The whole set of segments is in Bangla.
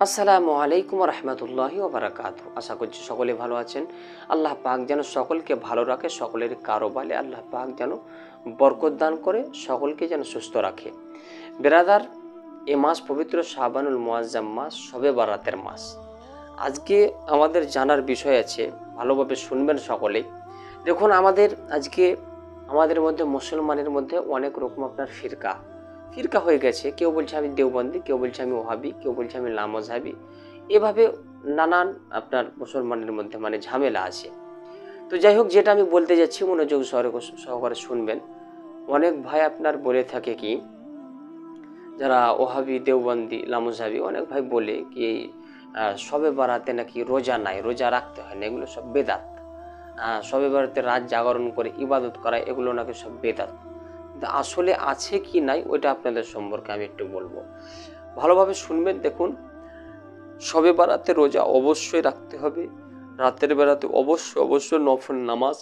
আসসালামু আলাইকুম রহমতুল্লাহি ওবরাকাত আশা করছি সকলে ভালো আছেন। আল্লাহ পাক যেন সকলকে ভালো রাখে, সকলের কারোবালে আল্লাহ পাক যেন বরকত দান করে, সকলকে যেন সুস্থ রাখে। বেরাদার, এ মাস পবিত্র শাবানুল মুআজ্জাম মাস, সবে বারাতের মাস। আজকে আমাদের জানার বিষয় আছে, ভালোভাবে শুনবেন সকলে। দেখুন, আমাদের আজকে আমাদের মধ্যে, মুসলমানের মধ্যে অনেক রকম আপনার ফিরকা। ফিরকা হয়ে গেছে। কেউ বলছে আমি দেওবন্দি, কেউ বলছে আমি ওহাবি, কেউ বলছে আমি লামজহাবি এভাবে নানান আপনার মুসলমানের মধ্যে মানে ঝামেলা আছে। তো যাই হোক, যেটা আমি বলতে যাচ্ছি, মনোযোগ সহকারে শুনবেন। অনেক ভাই আপনার বলে থাকে কি, যারা ওহাবি, দেওবন্দি, লামুজাবি, অনেক ভাই বলে কি সবে বারাতে নাকি রোজা নাই, রোজা রাখতে হয় না, এগুলো সব বেদাত। সবে বারাতে রাত জাগরণ করে ইবাদত করা, এগুলো নাকি সব বেদাত। কিন্তু আসলে আছে কি নাই, ওইটা আপনাদের সম্পর্কে আমি একটু বলব। ভালোভাবে শুনবেন, দেখুন। সবে বেড়াতে রোজা অবশ্যই রাখতে হবে। রাতের বেলাতে অবশ্যই অবশ্যই নফল নামাজ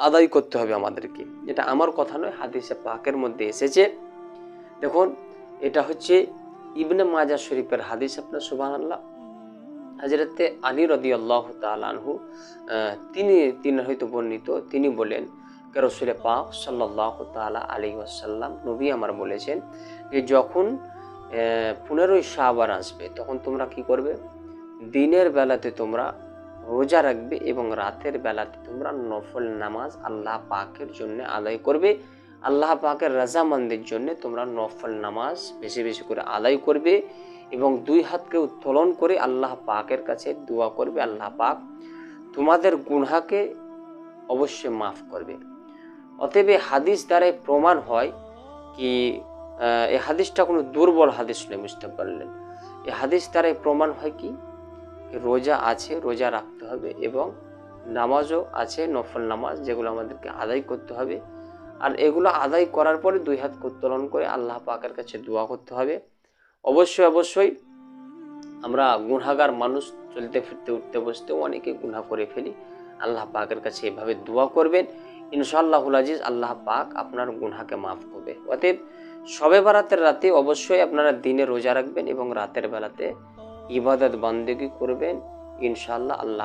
আদায় করতে হবে আমাদেরকে। এটা আমার কথা নয়, হাদিসে পাকের মধ্যে এসেছে। দেখুন, এটা হচ্ছে ইবনে মাজা শরীফের হাদিস আপনার সুবাহ আল্লাহ হাজরতে আলী রদি আল্লাহ তিনি তিনি হয়তো বর্ণিত, তিনি বলেন রসুলে পাক সাল্লাহ তালা আলী আসাল্লাম নবী আমার বলেছেন যে যখন পনেরোই শাহবার আসবে, তখন তোমরা কি করবে? দিনের বেলাতে তোমরা রোজা রাখবে এবং রাতের বেলাতে তোমরা নফল নামাজ আল্লাহ পাকের জন্য আদায় করবে। আল্লাহ পাকের রাজামান্দের জন্য তোমরা নফল নামাজ বেশি বেশি করে আদায় করবে এবং দুই হাতকে উত্তোলন করে আল্লাহ পাকের কাছে দোয়া করবে। আল্লাহ পাক তোমাদের গুনহাকে অবশ্যই মাফ করবে। অতএব হাদিস দ্বারাই প্রমাণ হয় কি এই হাদিসটা কোনো দুর্বল হাদিস নয় বুঝতে পারলেন। এই হাদিস দ্বারাই প্রমাণ হয় কি রোজা আছে, রোজা রাখতে হবে এবং নামাজও আছে, নফল নামাজ, যেগুলো আমাদেরকে আদায় করতে হবে। আর এগুলো আদায় করার পরে দুই হাত উত্তোলন করে আল্লাহ পাকের কাছে দোয়া করতে হবে। অবশ্যই অবশ্যই আমরা গুনাগার মানুষ, চলতে ফিরতে উঠতে বসতে অনেকে গুনাহ করে ফেলি। আল্লাহ পাকের কাছে এভাবে দোয়া করবেন। ইনশাআল্লাহুল আজিজ, আল্লাহ পাক আপনার গুনহাকে মাফ করবে। অতএব সবে বারাতের রাতে অবশ্যই আপনারা দিনে রোজা রাখবেন এবং রাতের বেলাতে ইবাদত বান্দেগি করবেন। ইনশাআল্লাহ আল্লাহ